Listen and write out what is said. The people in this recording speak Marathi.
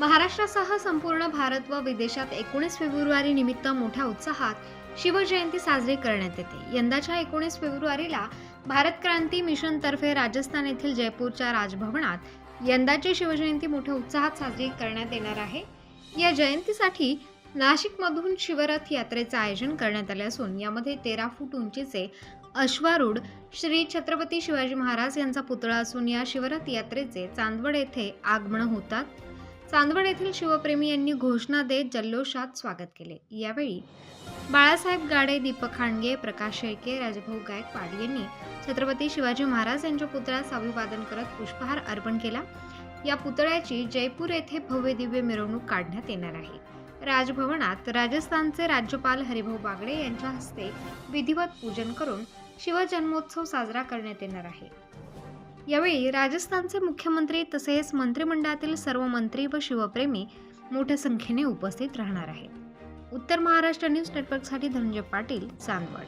महाराष्ट्रासह संपूर्ण भारत व विदेशात एकोणीस फेब्रुवारी निमित्त मोठ्या उत्साहात शिवजयंती साजरी करण्यात येते. यंदाच्या एकोणीस फेब्रुवारीला भारत क्रांती मिशनतर्फे राजस्थान येथील जयपूरच्या राजभवनात यंदाची शिवजयंती मोठ्या उत्साहात साजरी करण्यात येणार आहे. या जयंतीसाठी नाशिकमधून शिवरथ यात्रेचं आयोजन करण्यात आले असून यामध्ये तेरा फूट उंचीचे अश्वारूढ श्री छत्रपती शिवाजी महाराज यांचा पुतळा असून या शिवरथ यात्रेचे चांदवड येथे आगमन होतात. चांदवड येथील शिवप्रेमी यांनी घोषणा देत जल्लोषात स्वागत केले. यावेळी बाळासाहेब गाडे दीपक खांडगे प्रकाश शेळके राजभाऊ गायकवाड यांनी छत्रपती शिवाजी महाराज यांच्या पुतळ्यास अभिवादन करत पुष्पहार अर्पण केला. या पुतळ्याची जयपूर येथे भव्य दिव्य मिरवणूक काढण्यात येणार आहे. राजभवनात राजस्थानचे राज्यपाल हरिभाऊ बागडे यांच्या हस्ते विधिवत पूजन करून शिवजन्मोत्सव साजरा करण्यात येणार आहे. यावेळी राजस्थानचे मुख्यमंत्री तसेच मंत्रिमंडळातील सर्व मंत्री व शिवप्रेमी मोठ्या संख्येने उपस्थित राहणार आहेत. उत्तर महाराष्ट्र न्यूज नेटवर्कसाठी धनंजय पाटील चांदवड.